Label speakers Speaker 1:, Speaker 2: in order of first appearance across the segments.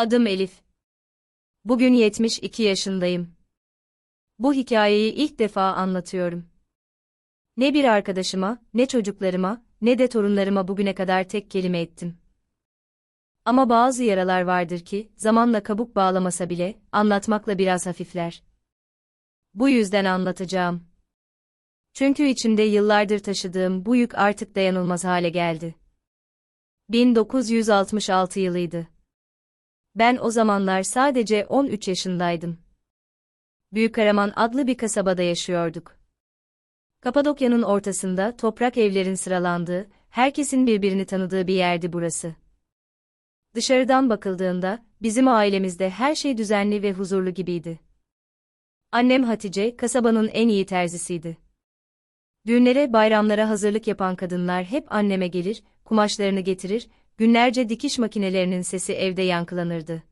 Speaker 1: Adım Elif. Bugün 72 yaşındayım. Bu hikayeyi ilk defa anlatıyorum. Ne bir arkadaşıma, ne çocuklarıma, ne de torunlarıma bugüne kadar tek kelime ettim. Ama bazı yaralar vardır ki, zamanla kabuk bağlamasa bile, anlatmakla biraz hafifler. Bu yüzden anlatacağım. Çünkü içimde yıllardır taşıdığım bu yük artık dayanılmaz hale geldi. 1966 yılıydı. Ben o zamanlar sadece 13 yaşındaydım. Büyükaraman adlı bir kasabada yaşıyorduk. Kapadokya'nın ortasında toprak evlerin sıralandığı, herkesin birbirini tanıdığı bir yerdi burası. Dışarıdan bakıldığında, bizim ailemizde her şey düzenli ve huzurlu gibiydi. Annem Hatice, kasabanın en iyi terzisiydi. Düğünlere, bayramlara hazırlık yapan kadınlar hep anneme gelir, kumaşlarını getirir, günlerce dikiş makinelerinin sesi evde yankılanırdı.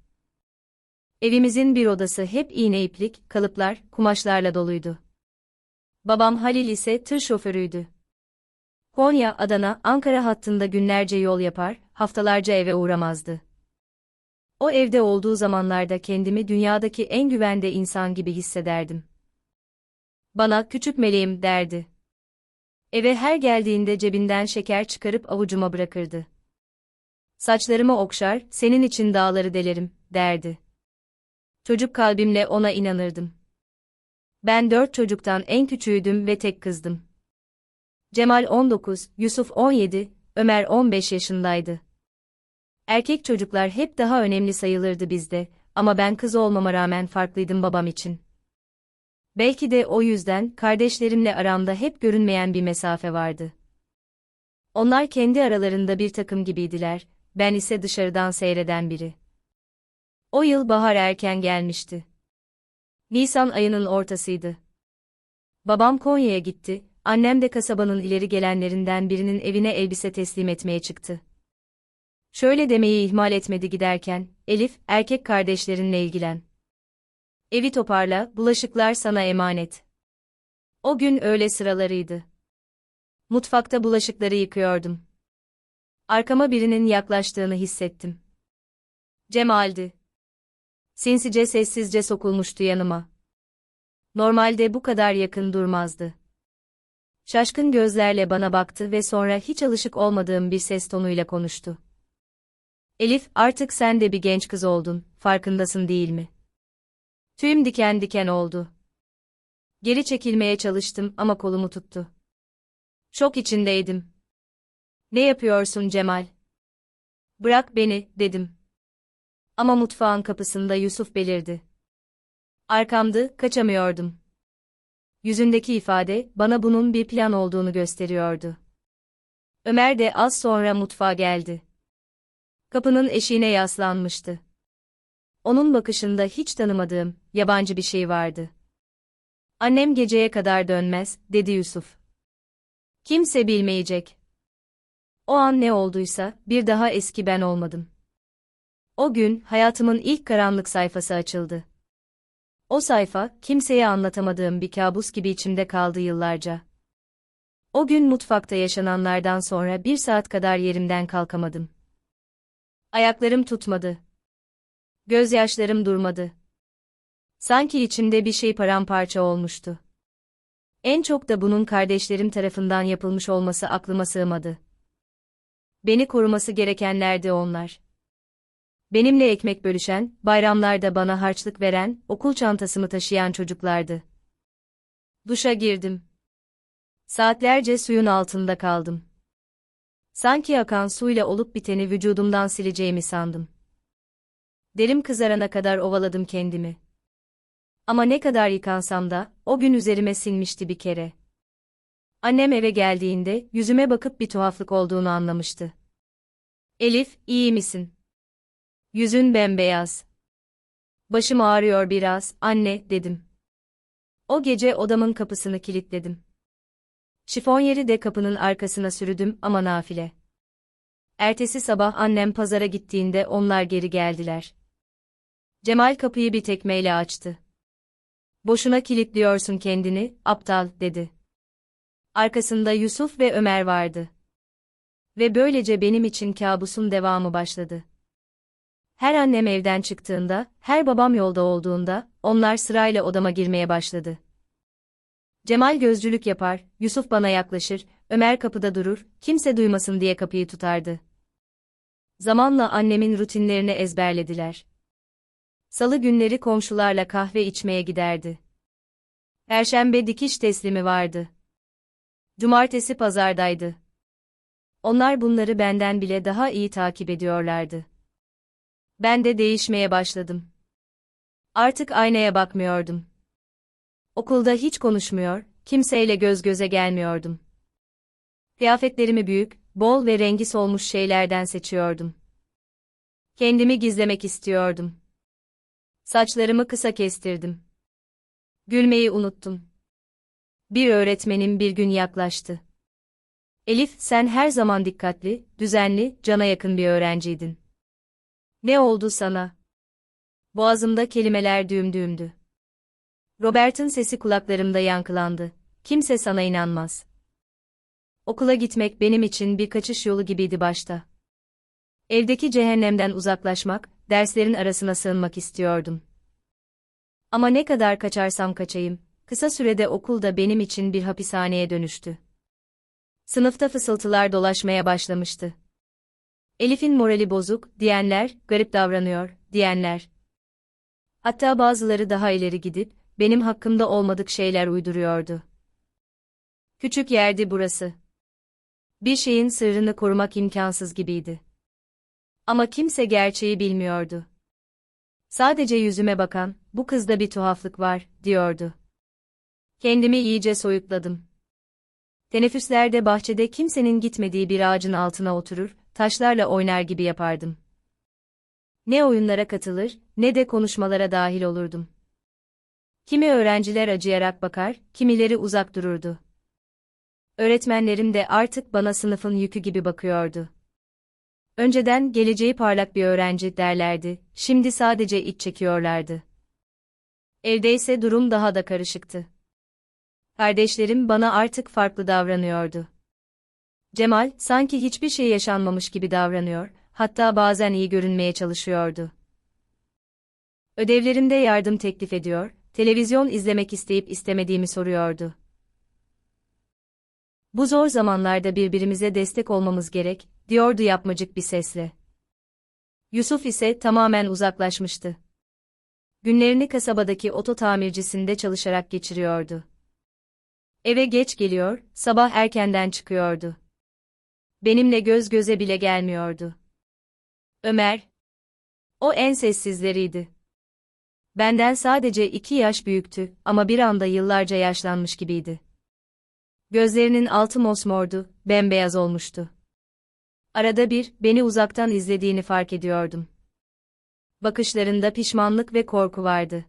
Speaker 1: Evimizin bir odası hep iğne iplik, kalıplar, kumaşlarla doluydu. Babam Halil ise tır şoförüydü. Konya, Adana, Ankara hattında günlerce yol yapar, haftalarca eve uğramazdı. O evde olduğu zamanlarda kendimi dünyadaki en güvende insan gibi hissederdim. Bana küçük meleğim derdi. Eve her geldiğinde cebinden şeker çıkarıp avucuma bırakırdı. Saçlarımı okşar, senin için dağları delerim, derdi. Çocuk kalbimle ona inanırdım. Ben dört çocuktan en küçüğüydüm ve tek kızdım. Cemal 19, Yusuf 17, Ömer 15 yaşındaydı. Erkek çocuklar hep daha önemli sayılırdı bizde, ama ben kız olmama rağmen farklıydım babam için. Belki de o yüzden kardeşlerimle aramda hep görünmeyen bir mesafe vardı. Onlar kendi aralarında bir takım gibiydiler, ben ise dışarıdan seyreden biri. O yıl bahar erken gelmişti. Nisan ayının ortasıydı. Babam Konya'ya gitti, annem de kasabanın ileri gelenlerinden birinin evine elbise teslim etmeye çıktı. Şöyle demeyi ihmal etmedi giderken, Elif, erkek kardeşlerinle ilgilen. Evi toparla, bulaşıklar sana emanet. O gün öyle sıralarıydı. Mutfakta bulaşıkları yıkıyordum. Arkama birinin yaklaştığını hissettim. Cemal'di. Sinsice sessizce sokulmuştu yanıma. Normalde bu kadar yakın durmazdı. Şaşkın gözlerle bana baktı ve sonra hiç alışık olmadığım bir ses tonuyla konuştu. Elif, artık sen de bir genç kız oldun, farkındasın değil mi? Tüyüm diken diken oldu. Geri çekilmeye çalıştım ama kolumu tuttu. Şok içindeydim. Ne yapıyorsun Cemal? Bırak beni, dedim. Ama mutfağın kapısında Yusuf belirdi. Arkamdı, kaçamıyordum. Yüzündeki ifade, bana bunun bir plan olduğunu gösteriyordu. Ömer de az sonra mutfağa geldi. Kapının eşiğine yaslanmıştı. Onun bakışında hiç tanımadığım, yabancı bir şey vardı. Annem geceye kadar dönmez, dedi Yusuf. Kimse bilmeyecek. O an ne olduysa, bir daha eski ben olmadım. O gün, hayatımın ilk karanlık sayfası açıldı. O sayfa, kimseye anlatamadığım bir kabus gibi içimde kaldı yıllarca. O gün mutfakta yaşananlardan sonra bir saat kadar yerimden kalkamadım. Ayaklarım tutmadı. Gözyaşlarım durmadı. Sanki içimde bir şey paramparça olmuştu. En çok da bunun kardeşlerim tarafından yapılmış olması aklıma sığmadı. Beni koruması gerekenlerdi onlar. Benimle ekmek bölüşen, bayramlarda bana harçlık veren, okul çantasımı taşıyan çocuklardı. Duşa girdim. Saatlerce suyun altında kaldım. Sanki akan suyla olup biteni vücudumdan sileceğimi sandım. Derim kızarana kadar ovaladım kendimi. Ama ne kadar yıkansam da, o gün üzerime sinmişti bir kere. Annem eve geldiğinde, yüzüme bakıp bir tuhaflık olduğunu anlamıştı. Elif, iyi misin? Yüzün bembeyaz. Başım ağrıyor biraz, anne, dedim. O gece odamın kapısını kilitledim. Şifonyeri de kapının arkasına sürdüm ama nafile. Ertesi sabah annem pazara gittiğinde onlar geri geldiler. Cemal kapıyı bir tekmeyle açtı. Boşuna kilitliyorsun kendini, aptal, dedi. Arkasında Yusuf ve Ömer vardı. Ve böylece benim için kabusun devamı başladı. Her annem evden çıktığında, her babam yolda olduğunda, onlar sırayla odama girmeye başladı. Cemal gözcülük yapar, Yusuf bana yaklaşır, Ömer kapıda durur, kimse duymasın diye kapıyı tutardı. Zamanla annemin rutinlerini ezberlediler. Salı günleri komşularla kahve içmeye giderdi. Perşembe dikiş teslimi vardı. Cumartesi pazardaydı. Onlar bunları benden bile daha iyi takip ediyorlardı. Ben de değişmeye başladım. Artık aynaya bakmıyordum. Okulda hiç konuşmuyor, kimseyle göz göze gelmiyordum. Kıyafetlerimi büyük, bol ve rengi solmuş şeylerden seçiyordum. Kendimi gizlemek istiyordum. Saçlarımı kısa kestirdim. Gülmeyi unuttum. Bir öğretmenim bir gün yaklaştı. Elif, sen her zaman dikkatli, düzenli, cana yakın bir öğrenciydin. Ne oldu sana? Boğazımda kelimeler düğüm düğümdü. Robert'ın sesi kulaklarımda yankılandı. Kimse sana inanmaz. Okula gitmek benim için bir kaçış yolu gibiydi başta. Evdeki cehennemden uzaklaşmak, derslerin arasına sığınmak istiyordum. Ama ne kadar kaçarsam kaçayım, kısa sürede okulda benim için bir hapishaneye dönüştü. Sınıfta fısıltılar dolaşmaya başlamıştı. Elif'in morali bozuk, diyenler, garip davranıyor, diyenler. Hatta bazıları daha ileri gidip, benim hakkımda olmadık şeyler uyduruyordu. Küçük yerdi burası. Bir şeyin sırrını korumak imkansız gibiydi. Ama kimse gerçeği bilmiyordu. Sadece yüzüme bakan, bu kızda bir tuhaflık var, diyordu. Kendimi iyice soyutladım. Teneffüslerde bahçede kimsenin gitmediği bir ağacın altına oturur, taşlarla oynar gibi yapardım. Ne oyunlara katılır, ne de konuşmalara dahil olurdum. Kimi öğrenciler acıyarak bakar, kimileri uzak dururdu. Öğretmenlerim de artık bana sınıfın yükü gibi bakıyordu. Önceden geleceği parlak bir öğrenci derlerdi, şimdi sadece iç çekiyorlardı. Evde ise durum daha da karışıktı. Kardeşlerim bana artık farklı davranıyordu. Cemal, sanki hiçbir şey yaşanmamış gibi davranıyor, hatta bazen iyi görünmeye çalışıyordu. Ödevlerimde yardım teklif ediyor, televizyon izlemek isteyip istemediğimi soruyordu. Bu zor zamanlarda birbirimize destek olmamız gerek, diyordu yapmacık bir sesle. Yusuf ise tamamen uzaklaşmıştı. Günlerini kasabadaki oto tamircisinde çalışarak geçiriyordu. Eve geç geliyor, sabah erkenden çıkıyordu. Benimle göz göze bile gelmiyordu. Ömer. O en sessizleriydi. Benden sadece iki yaş büyüktü ama bir anda yıllarca yaşlanmış gibiydi. Gözlerinin altı mosmordu, bembeyaz olmuştu. Arada bir, beni uzaktan izlediğini fark ediyordum. Bakışlarında pişmanlık ve korku vardı.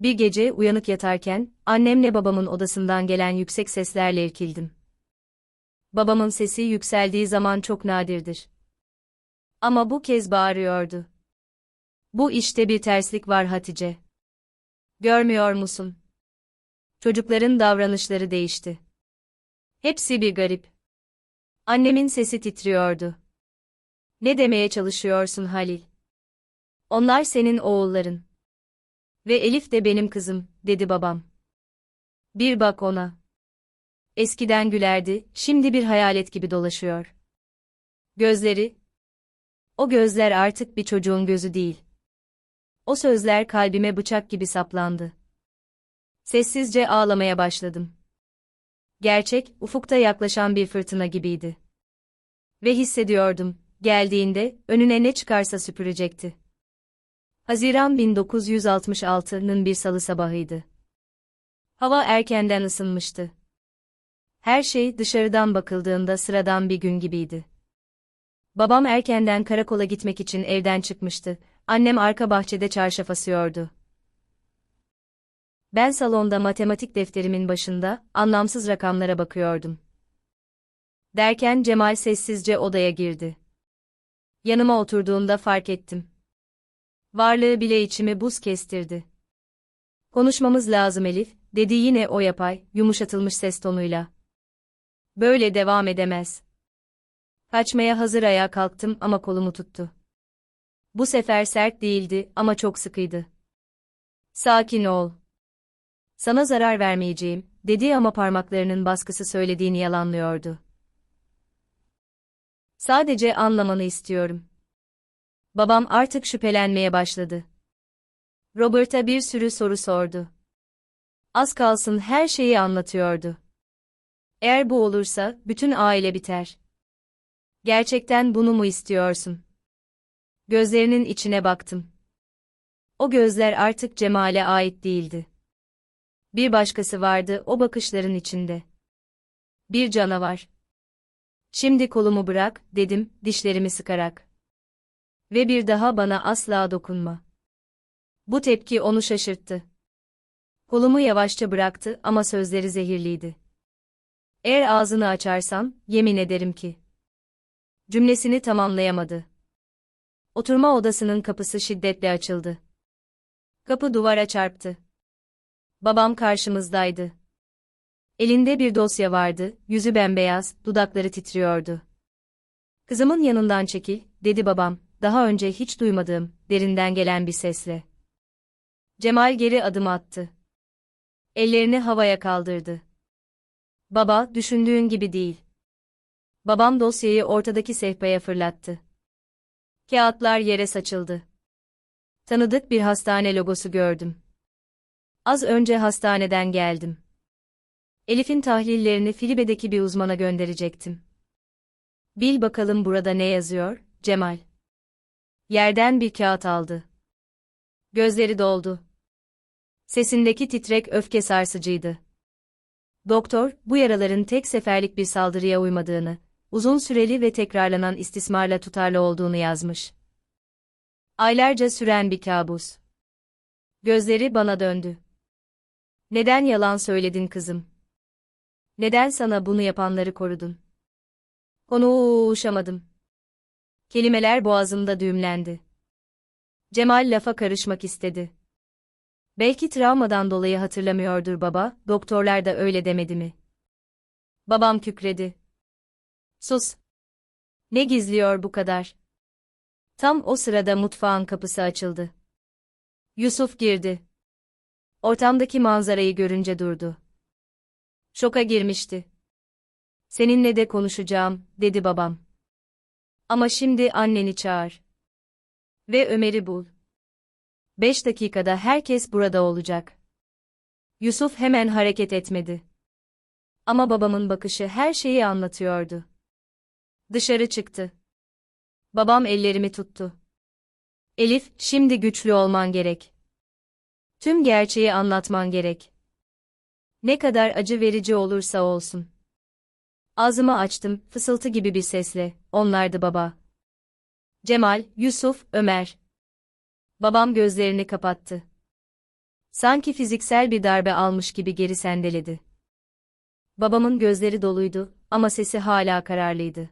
Speaker 1: Bir gece uyanık yatarken, annemle babamın odasından gelen yüksek seslerle irkildim. Babamın sesi yükseldiği zaman çok nadirdir. Ama bu kez bağırıyordu. Bu işte bir terslik var Hatice. Görmüyor musun? Çocukların davranışları değişti. Hepsi bir garip. Annemin sesi titriyordu. Ne demeye çalışıyorsun Halil? Onlar senin oğulların. Ve Elif de benim kızım, dedi babam. Bir bak ona. Eskiden gülerdi, şimdi bir hayalet gibi dolaşıyor. Gözleri. O gözler artık bir çocuğun gözü değil. O sözler kalbime bıçak gibi saplandı. Sessizce ağlamaya başladım. Gerçek, ufukta yaklaşan bir fırtına gibiydi. Ve hissediyordum, geldiğinde, önüne ne çıkarsa süpürecekti. Haziran 1966'nın bir salı sabahıydı. Hava erkenden ısınmıştı. Her şey dışarıdan bakıldığında sıradan bir gün gibiydi. Babam erkenden karakola gitmek için evden çıkmıştı, annem arka bahçede çarşaf asıyordu. Ben salonda matematik defterimin başında, anlamsız rakamlara bakıyordum. Derken Cemal sessizce odaya girdi. Yanıma oturduğunda fark ettim. Varlığı bile içimi buz kestirdi. Konuşmamız lazım Elif, dedi yine o yapay, yumuşatılmış ses tonuyla. Böyle devam edemez. Kaçmaya hazır ayağa kalktım ama kolumu tuttu. Bu sefer sert değildi ama çok sıkıydı. Sakin ol. Sana zarar vermeyeceğim, dedi ama parmaklarının baskısı söylediğini yalanlıyordu. Sadece anlamanı istiyorum. Babam artık şüphelenmeye başladı. Robert'a bir sürü soru sordu. Az kalsın her şeyi anlatıyordu. Eğer bu olursa bütün aile biter. Gerçekten bunu mu istiyorsun? Gözlerinin içine baktım. O gözler artık Cemal'e ait değildi. Bir başkası vardı o bakışların içinde. Bir canavar. Şimdi kolumu bırak, dedim, dişlerimi sıkarak. Ve bir daha bana asla dokunma. Bu tepki onu şaşırttı. Kolumu yavaşça bıraktı ama sözleri zehirliydi. Eğer ağzını açarsan, yemin ederim ki. Cümlesini tamamlayamadı. Oturma odasının kapısı şiddetle açıldı. Kapı duvara çarptı. Babam karşımızdaydı. Elinde bir dosya vardı, yüzü bembeyaz, dudakları titriyordu. Kızımın yanından çekil, dedi babam, daha önce hiç duymadığım, derinden gelen bir sesle. Cemal geri adım attı. Ellerini havaya kaldırdı. Baba, düşündüğün gibi değil. Babam dosyayı ortadaki sehpaya fırlattı. Kağıtlar yere saçıldı. Tanıdık bir hastane logosu gördüm. Az önce hastaneden geldim. Elif'in tahlillerini Filibe'deki bir uzmana gönderecektim. Bil bakalım burada ne yazıyor, Cemal. Yerden bir kağıt aldı. Gözleri doldu. Sesindeki titrek öfke sarsıcıydı. Doktor, bu yaraların tek seferlik bir saldırıya uymadığını, uzun süreli ve tekrarlanan istismarla tutarlı olduğunu yazmış. Aylarca süren bir kabus. Gözleri bana döndü. Neden yalan söyledin kızım? Neden sana bunu yapanları korudun? Konuşamadım. Kelimeler boğazımda düğümlendi. Cemal lafa karışmak istedi. Belki travmadan dolayı hatırlamıyordur baba, doktorlar da öyle demedi mi? Babam kükredi. Sus. Ne gizliyor bu kadar? Tam o sırada mutfağın kapısı açıldı. Yusuf girdi. Ortamdaki manzarayı görünce durdu. Şoka girmişti. Seninle de konuşacağım, dedi babam. Ama şimdi anneni çağır. Ve Ömer'i bul. Beş dakikada herkes burada olacak. Yusuf hemen hareket etmedi. Ama babamın bakışı her şeyi anlatıyordu. Dışarı çıktı. Babam ellerimi tuttu. Elif, şimdi güçlü olman gerek. Tüm gerçeği anlatman gerek. Ne kadar acı verici olursa olsun. Ağzımı açtım, fısıltı gibi bir sesle, onlardı baba. Cemal, Yusuf, Ömer. Babam gözlerini kapattı. Sanki fiziksel bir darbe almış gibi geri sendeledi. Babamın gözleri doluydu ama sesi hala kararlıydı.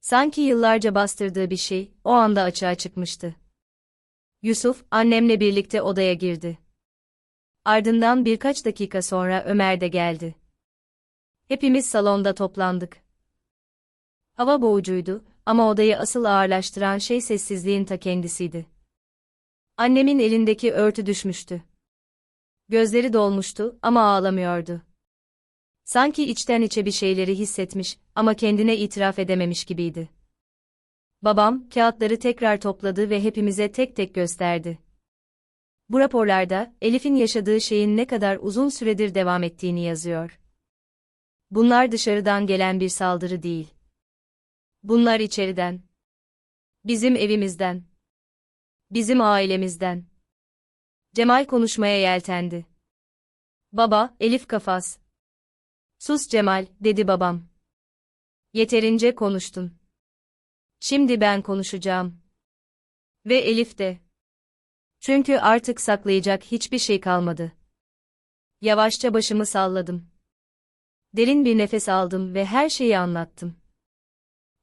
Speaker 1: Sanki yıllarca bastırdığı bir şey, o anda açığa çıkmıştı. Yusuf, annemle birlikte odaya girdi. Ardından birkaç dakika sonra Ömer de geldi. Hepimiz salonda toplandık. Hava boğucuydu ama odayı asıl ağırlaştıran şey sessizliğin ta kendisiydi. Annemin elindeki örtü düşmüştü. Gözleri dolmuştu ama ağlamıyordu. Sanki içten içe bir şeyleri hissetmiş ama kendine itiraf edememiş gibiydi. Babam, kağıtları tekrar topladı ve hepimize tek tek gösterdi. Bu raporlarda, Elif'in yaşadığı şeyin ne kadar uzun süredir devam ettiğini yazıyor. Bunlar dışarıdan gelen bir saldırı değil. Bunlar içeriden. Bizim evimizden. Bizim ailemizden. Cemal konuşmaya yeltendi. Baba, Elif kafas. Sus Cemal, dedi babam. Yeterince konuştun. Şimdi ben konuşacağım. Ve Elif de. Çünkü artık saklayacak hiçbir şey kalmadı. Yavaşça başımı salladım. Derin bir nefes aldım ve her şeyi anlattım.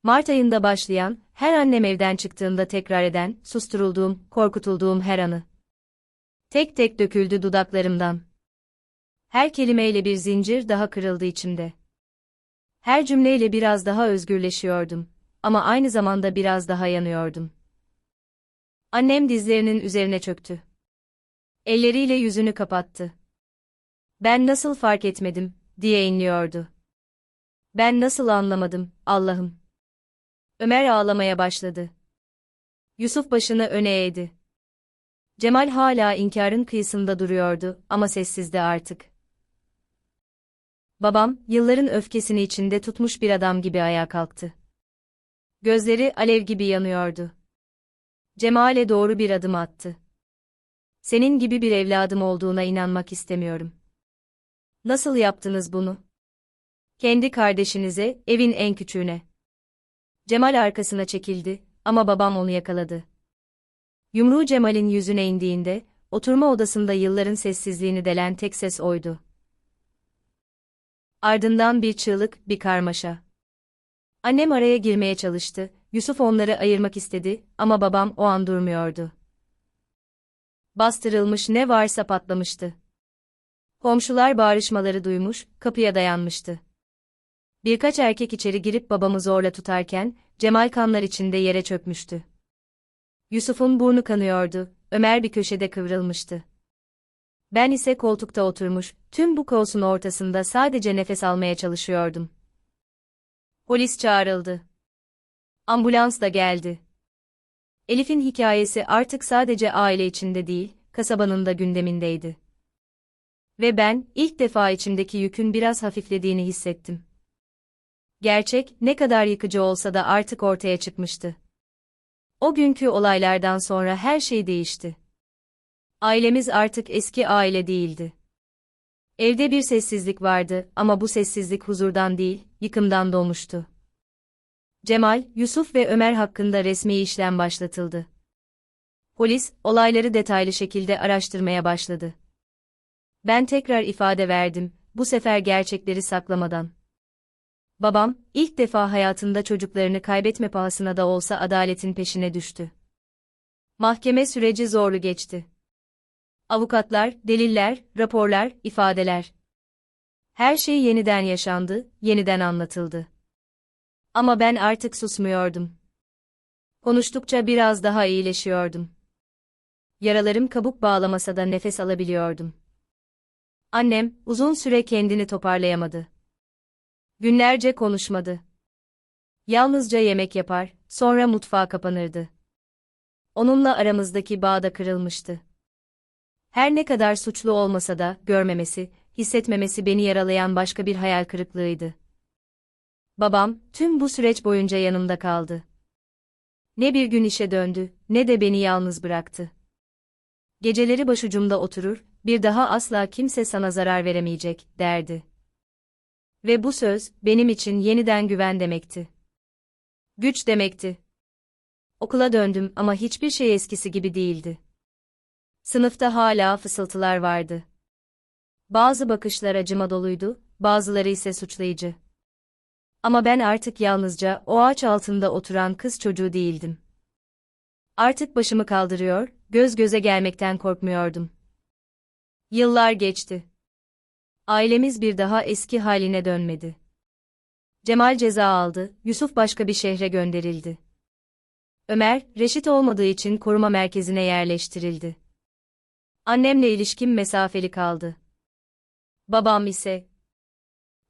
Speaker 1: Mart ayında başlayan, her annem evden çıktığında tekrar eden, susturulduğum, korkutulduğum her anı. Tek tek döküldü dudaklarımdan. Her kelimeyle bir zincir daha kırıldı içimde. Her cümleyle biraz daha özgürleşiyordum ama aynı zamanda biraz daha yanıyordum. Annem dizlerinin üzerine çöktü. Elleriyle yüzünü kapattı. Ben nasıl fark etmedim, diye inliyordu. Ben nasıl anlamadım, Allah'ım. Ömer ağlamaya başladı. Yusuf başını öne eğdi. Cemal hala inkarın kıyısında duruyordu ama sessizdi artık. Babam, yılların öfkesini içinde tutmuş bir adam gibi ayağa kalktı. Gözleri alev gibi yanıyordu. Cemal'e doğru bir adım attı. Senin gibi bir evladım olduğuna inanmak istemiyorum. Nasıl yaptınız bunu? Kendi kardeşinize, evin en küçüğüne. Cemal arkasına çekildi ama babam onu yakaladı. Yumruğu Cemal'in yüzüne indiğinde, oturma odasında yılların sessizliğini delen tek ses oydu. Ardından bir çığlık, bir karmaşa. Annem araya girmeye çalıştı, Yusuf onları ayırmak istedi ama babam o an durmuyordu. Bastırılmış ne varsa patlamıştı. Komşular bağrışmaları duymuş, kapıya dayanmıştı. Birkaç erkek içeri girip babamı zorla tutarken, Cemal kanlar içinde yere çökmüştü. Yusuf'un burnu kanıyordu, Ömer bir köşede kıvrılmıştı. Ben ise koltukta oturmuş, tüm bu kaosun ortasında sadece nefes almaya çalışıyordum. Polis çağrıldı. Ambulans da geldi. Elif'in hikayesi artık sadece aile içinde değil, kasabanın da gündemindeydi. Ve ben, ilk defa içimdeki yükün biraz hafiflediğini hissettim. Gerçek, ne kadar yıkıcı olsa da artık ortaya çıkmıştı. O günkü olaylardan sonra her şey değişti. Ailemiz artık eski aile değildi. Evde bir sessizlik vardı ama bu sessizlik huzurdan değil, yıkımdan doğmuştu. Cemal, Yusuf ve Ömer hakkında resmi işlem başlatıldı. Polis, olayları detaylı şekilde araştırmaya başladı. Ben tekrar ifade verdim, bu sefer gerçekleri saklamadan. Babam, ilk defa hayatında çocuklarını kaybetme pahasına da olsa adaletin peşine düştü. Mahkeme süreci zorlu geçti. Avukatlar, deliller, raporlar, ifadeler. Her şey yeniden yaşandı, yeniden anlatıldı. Ama ben artık susmuyordum. Konuştukça biraz daha iyileşiyordum. Yaralarım kabuk bağlamasa da nefes alabiliyordum. Annem, uzun süre kendini toparlayamadı. Günlerce konuşmadı. Yalnızca yemek yapar, sonra mutfağa kapanırdı. Onunla aramızdaki bağ da kırılmıştı. Her ne kadar suçlu olmasa da, görmemesi, hissetmemesi beni yaralayan başka bir hayal kırıklığıydı. Babam, tüm bu süreç boyunca yanımda kaldı. Ne bir gün işe döndü, ne de beni yalnız bıraktı. Geceleri başucumda oturur, bir daha asla kimse sana zarar veremeyecek, derdi. Ve bu söz, benim için yeniden güven demekti. Güç demekti. Okula döndüm ama hiçbir şey eskisi gibi değildi. Sınıfta hala fısıltılar vardı. Bazı bakışlar acıma doluydu, bazıları ise suçlayıcı. Ama ben artık yalnızca o ağaç altında oturan kız çocuğu değildim. Artık başımı kaldırıyor, göz göze gelmekten korkmuyordum. Yıllar geçti. Ailemiz bir daha eski haline dönmedi. Cemal ceza aldı, Yusuf başka bir şehre gönderildi. Ömer, reşit olmadığı için koruma merkezine yerleştirildi. Annemle ilişkim mesafeli kaldı. Babam ise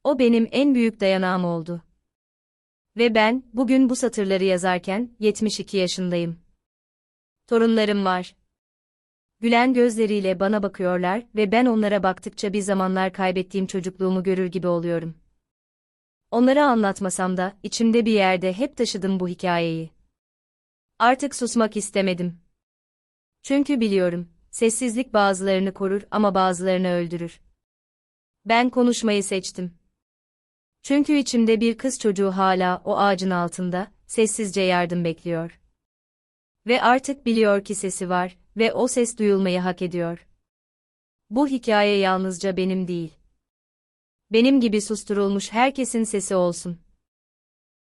Speaker 1: o benim en büyük dayanağım oldu. Ve ben, bugün bu satırları yazarken, 72 yaşındayım. Torunlarım var. Gülen gözleriyle bana bakıyorlar ve ben onlara baktıkça bir zamanlar kaybettiğim çocukluğumu görür gibi oluyorum. Onlara anlatmasam da, içimde bir yerde hep taşıdım bu hikayeyi. Artık susmak istemedim. Çünkü biliyorum, sessizlik bazılarını korur ama bazılarını öldürür. Ben konuşmayı seçtim. Çünkü içimde bir kız çocuğu hala o ağacın altında, sessizce yardım bekliyor. Ve artık biliyor ki sesi var ve o ses duyulmayı hak ediyor. Bu hikaye yalnızca benim değil. Benim gibi susturulmuş herkesin sesi olsun.